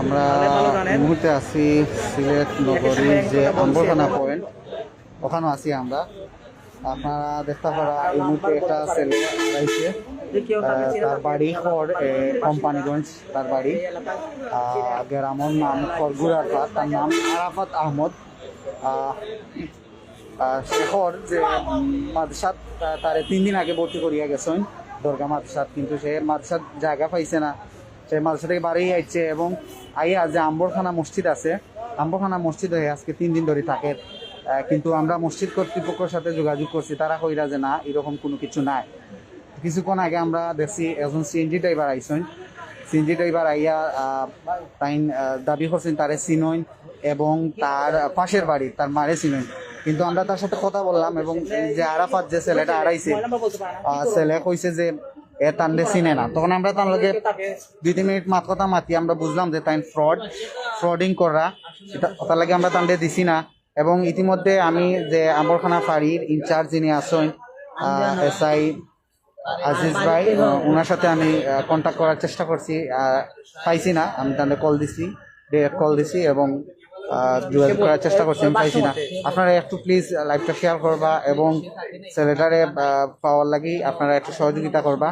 আমরা মুহূর্তে আছি সিলেট নগরীর যে আম্বরখানা পয়েন্ট ওখানে আছি আমরা। আপনারা দেখতে পারা এই মুহূর্তে একটা ছেলে রয়েছে। তার বাড়ি খর কোম্পানিগঞ্জ তার বাড়ি। আহ, গ্রামের নাম খরগুড়ার পাত তার নাম আরাফাত আহমদ। আহ, আহ, শেখর যে মাদ্রাসাত তারে তিন দিন আগে ভর্তি করিয়া গেছেন। দরগা মাদ্রাসাত কিন্তু সে মাদ্রাসাত জায়গা পাইছে না। সে মাদ্রাসা থেকে বাড়ি আইছে এবং আইয়া যে আম্বরখানা মসজিদ আছে, আম্বরখানা মসজিদ হয়ে আজকে তিন দিন ধরে থাকে। কিন্তু আমরা মসজিদ কর্তৃপক্ষের সাথে যোগাযোগ করছি, তারা কইরা যে না, এরকম কোনো কিছু নাই। কিছুক্ষণ আগে আমরা দেখছি একজন সিএনজি ড্রাইভার আইসেন সিএনজি ড্রাইভার আইয়া তাই দাবি করছেন তারে চিনইন এবং তার পাশের বাড়ি, তার মারে চিনইন। কিন্তু আমরা তার সাথে কথা বললাম এবং যে আরাফাত যে ছেলেটা আড়াইছে ছেলে কইছে যে এ তানলে চিনে না। তখন আমরা তার লগে দুই তিন মিনিট মাত কথা মাতি, আমরা বুঝলাম যে তাই ফ্রড ফ্রডিং করা, এটা তার লাগে আমরা তানলে দিছি না। এবং ইতিমধ্যে আমি যে আম্বরখানা ফাঁড়ির ইনচার্জ যিনি আছেন এস আই আজিজ ভাই ওনার সাথে আমি কন্ট্যাক্ট করার চেষ্টা করছি। পাইছি না, আমি তাহলে কল দিছি কল দিছি এবং যোগাযোগ করার চেষ্টা করছি, আমি পাইছি না। আপনারা একটু প্লিজ লাইভটা শেয়ার করবা এবং ছেলেটারে পাওয়ার লাগি আপনারা একটু সহযোগিতা করবা।